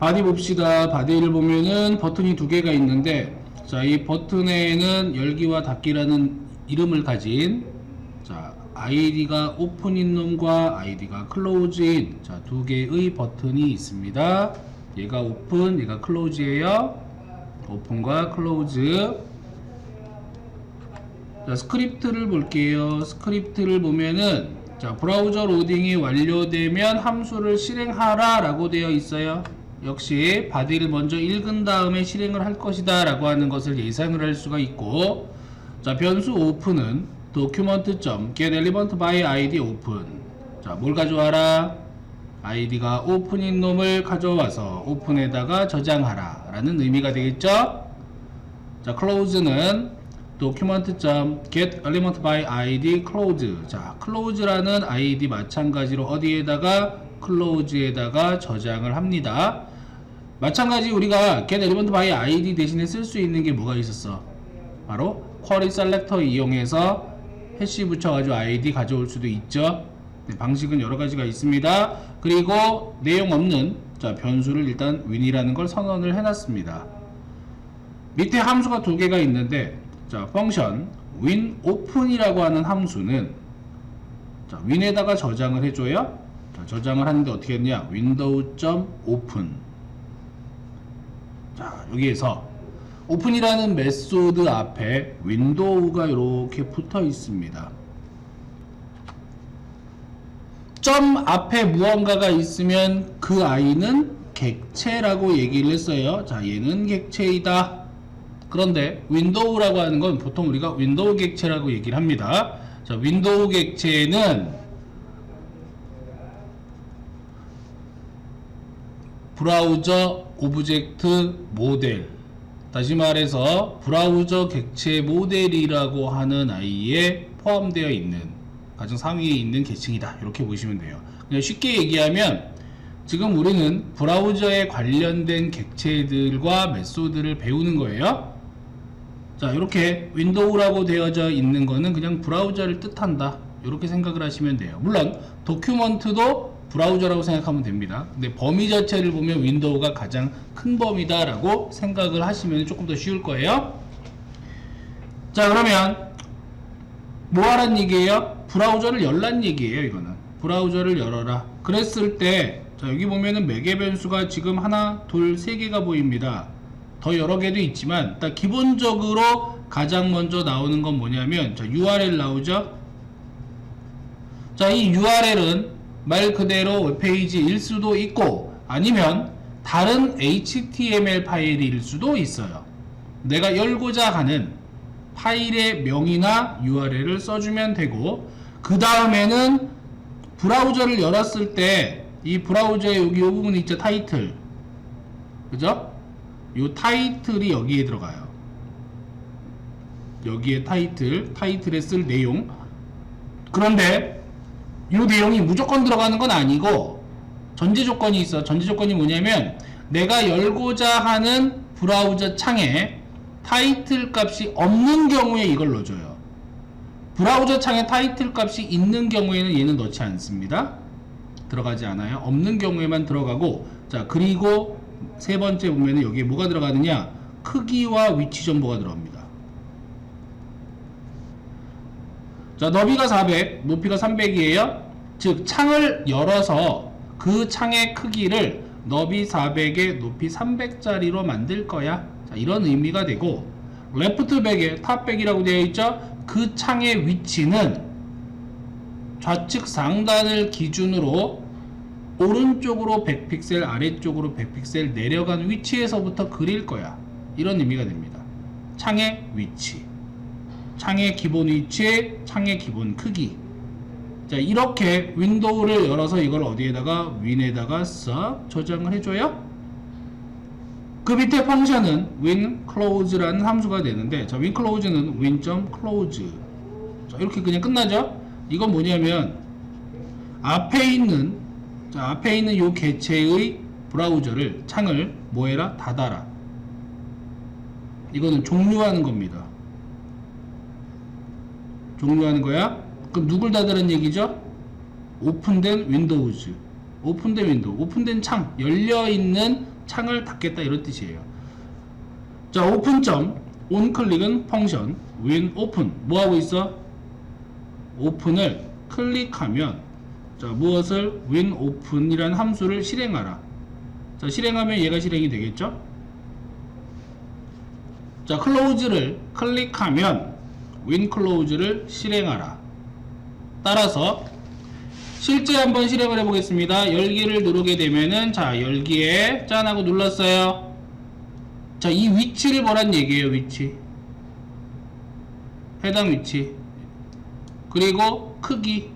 바디 봅시다. 바디를 보면은 버튼이 두 개가 있는데, 자, 이 버튼에는 열기와 닫기라는 이름을 가진, 자, 아이디가 오픈인 놈과 아이디가 클로즈인, 자, 두 개의 버튼이 있습니다. 얘가 오픈, 얘가 클로즈예요. 오픈과 클로즈. 자, 스크립트를 볼게요. 스크립트를 보면은 자, 브라우저 로딩이 완료되면 함수를 실행하라 라고 되어 있어요. 역시 바디를 먼저 읽은 다음에 실행을 할 것이다 라고 하는 것을 예상을 할 수가 있고 자, 변수 오픈은 document.getElement by id open 자, 뭘 가져와라? 아이디가 오픈인 놈을 가져와서 오픈에다가 저장하라 라는 의미가 되겠죠? 자, close는 document.getElement by id close. 자, close라는 id 마찬가지로 어디에다가 close에다가 저장을 합니다. 마찬가지 우리가 getElement by id 대신에 쓸 수 있는 게 뭐가 있었어? 바로 query selector 이용해서 해시 붙여가지고 id 가져올 수도 있죠. 네, 방식은 여러 가지가 있습니다. 그리고 내용 없는 자 변수를 일단 win이라는 걸 선언을 해놨습니다. 밑에 함수가 두 개가 있는데 자 펑션 win open이라고 하는 함수는 자 win에다가 저장을 해줘요 자, 저장을 하는데 어떻게 했냐 window.open 자 여기에서 오픈이라는 메소드 앞에 윈도우가 이렇게 붙어 있습니다. 점 앞에 무언가가 있으면 그 아이는 객체라고 얘기를 했어요. 자 얘는 객체이다. 그런데 윈도우라고 하는 건 보통 우리가 윈도우 객체라고 얘기를 합니다. 자, 윈도우 객체는 브라우저 오브젝트 모델. 다시 말해서 브라우저 객체 모델이라고 하는 아이에 포함되어 있는 가장 상위에 있는 계층이다. 이렇게 보시면 돼요. 그냥 쉽게 얘기하면 지금 우리는 브라우저에 관련된 객체들과 메소드를 배우는 거예요. 자 이렇게 윈도우라고 되어져 있는 거는 그냥 브라우저를 뜻한다. 이렇게 생각을 하시면 돼요. 물론 도큐먼트도 브라우저라고 생각하면 됩니다. 근데 범위 자체를 보면 윈도우가 가장 큰 범위다 라고 생각을 하시면 조금 더 쉬울 거예요. 자 그러면 뭐 하란 얘기예요? 브라우저를 열란 얘기예요 이거는. 브라우저를 열어라. 그랬을 때 자, 여기 보면은 매개 변수가 지금 하나 둘세 개가 보입니다. 더 여러 개도 있지만 딱 기본적으로 가장 먼저 나오는 건 뭐냐면 자, URL 나오죠? 자 이 URL은 말 그대로 웹페이지일 수도 있고 아니면 다른 HTML 파일일 수도 있어요. 내가 열고자 하는 파일의 명이나 URL을 써주면 되고 그 다음에는 브라우저를 열었을 때 이 브라우저의 여기 이 부분 있죠 타이틀. 그죠? 이 타이틀이 여기에 들어가요. 여기에 타이틀 타이틀에 쓸 내용. 그런데 이 내용이 무조건 들어가는 건 아니고 전제 조건이 있어. 전제 조건이 뭐냐면 내가 열고자 하는 브라우저 창에 타이틀 값이 없는 경우에 이걸 넣어줘요. 브라우저 창에 타이틀 값이 있는 경우에는 얘는 넣지 않습니다. 들어가지 않아요. 없는 경우에만 들어가고 자 그리고 세 번째 보면은 여기에 뭐가 들어가느냐? 크기와 위치 정보가 들어갑니다 자 너비가 400 높이가 300이에요. 즉 창을 열어서 그 창의 크기를 너비 400에 높이 300짜리로 만들 거야. 자, 이런 의미가 되고 레프트 100에 탑 100이라고 되어 있죠? 그 창의 위치는 좌측 상단을 기준으로 오른쪽으로 100픽셀 아래쪽으로 100픽셀 내려간 위치에서부터 그릴 거야. 이런 의미가 됩니다. 창의 위치 창의 기본 위치 창의 기본 크기. 자 이렇게 윈도우를 열어서 이걸 어디에다가 윈에다가 싹 저장을 해줘요. 그 밑에 펑션은 win close라는 함수가 되는데 자 win close는 win.close 자 이렇게 그냥 끝나죠? 이건 뭐냐면 앞에 있는 자 앞에 있는 요 개체의 브라우저를 창을 뭐해라 닫아라. 이거는 종료하는 겁니다 종료하는 거야 그럼 누굴 닫으라는 얘기죠 오픈된 윈도우즈 오픈된 윈도우 오픈된 창 열려있는 창을 닫겠다 이런 뜻이에요. 자, 오픈점 on클릭은 펑션 when open 뭐 하고 있어? 오픈을 클릭하면 자, 무엇을 when open이라는 함수를 실행하라. 자, 실행하면 얘가 실행이 되겠죠? 자, close를 클릭하면 when close를 실행하라. 따라서 실제 한번 실행을 해보겠습니다. 열기를 누르게 되면은 자 열기에 짠 하고 눌렀어요. 자 이 위치를 뭐란 얘기예요 위치. 해당 위치. 그리고 크기.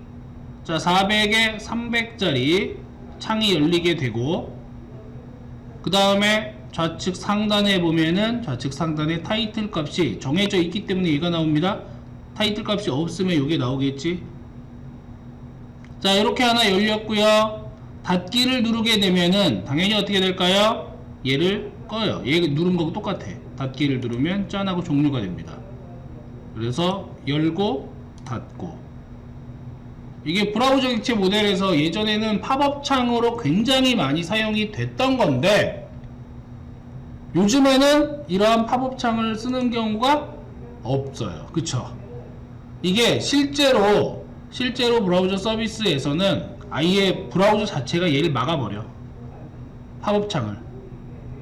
자 400에 300짜리 창이 열리게 되고 그 다음에 좌측 상단에 보면은 좌측 상단에 타이틀 값이 정해져 있기 때문에 얘가 나옵니다. 타이틀 값이 없으면 이게 나오겠지. 자 이렇게 하나 열렸고요. 닫기를 누르게 되면은 당연히 어떻게 될까요? 얘를 꺼요. 얘 누른 거고 똑같아. 닫기를 누르면 짠하고 종료가 됩니다. 그래서 열고 닫고. 이게 브라우저 객체 모델에서 예전에는 팝업 창으로 굉장히 많이 사용이 됐던 건데 요즘에는 이러한 팝업 창을 쓰는 경우가 없어요. 그쵸? 이게 실제로 실제로 브라우저 서비스에서는 아예 브라우저 자체가 얘를 막아버려. 팝업 창을.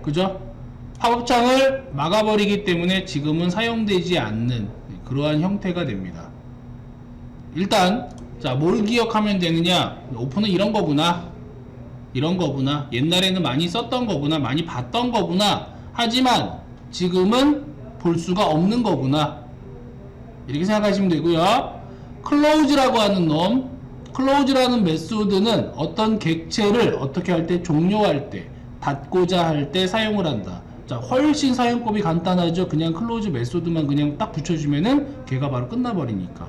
그죠? 팝업 창을 막아버리기 때문에 지금은 사용되지 않는 그러한 형태가 됩니다. 일단 자 뭘 기억하면 되느냐? 오픈은 이런 거구나. 이런 거구나. 옛날에는 많이 썼던 거구나. 많이 봤던 거구나 하지만 지금은 볼 수가 없는 거구나. 이렇게 생각하시면 되고요. 클로즈라고 하는 놈 클로즈라는 메소드는 어떤 객체를 어떻게 할 때 종료할 때 닫고자 할 때 사용을 한다. 자 훨씬 사용법이 간단하죠. 그냥 클로즈 메소드만 그냥 딱 붙여주면은 걔가 바로 끝나버리니까.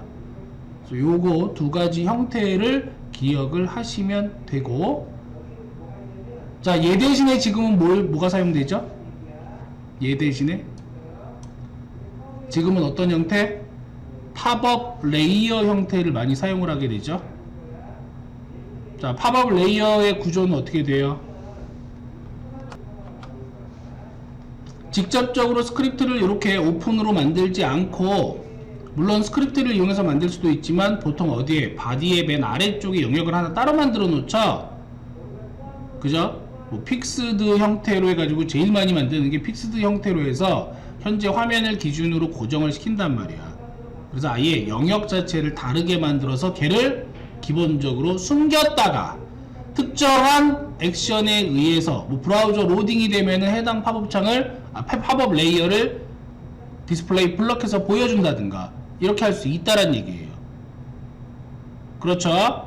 요거 두 가지 형태를 기억을 하시면 되고. 자 얘 대신에 지금은 뭘 뭐가 사용되죠 얘 대신에 지금은 어떤 형태 팝업 레이어 형태를 많이 사용을 하게 되죠. 자, 팝업 레이어의 구조는 어떻게 돼요? 직접적으로 스크립트를 이렇게 오픈으로 만들지 않고 물론 스크립트를 이용해서 만들 수도 있지만 보통 어디에 바디의 맨 아래쪽에 영역을 하나 따로 만들어 놓죠. 그죠? 뭐 픽스드 형태로 해가지고 제일 많이 만드는 게 픽스드 형태로 해서 현재 화면을 기준으로 고정을 시킨단 말이야. 그래서 아예 영역 자체를 다르게 만들어서 걔를 기본적으로 숨겼다가 특정한 액션에 의해서 뭐 브라우저 로딩이 되면은 해당 팝업 창을 아, 팝- 팝업 레이어를 디스플레이 블럭해서 보여준다든가 이렇게 할 수 있다란 얘기예요. 그렇죠?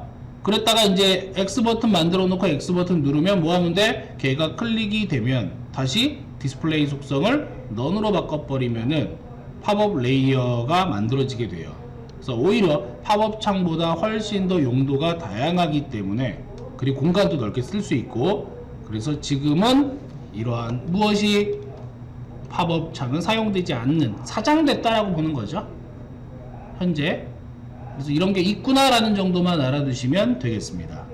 그랬다가 이제 X 버튼 만들어 놓고 X 버튼 누르면 뭐 하면 돼? 걔가 클릭이 되면 다시 디스플레이 속성을 넌으로 바꿔버리면은 팝업 레이어가 만들어지게 돼요. 그래서 오히려 팝업 창보다 훨씬 더 용도가 다양하기 때문에 그리고 공간도 넓게 쓸 수 있고 그래서 지금은 이러한 무엇이 팝업 창은 사용되지 않는 사장됐다라고 보는 거죠. 현재 그래서 이런 게 있구나라는 정도만 알아두시면 되겠습니다.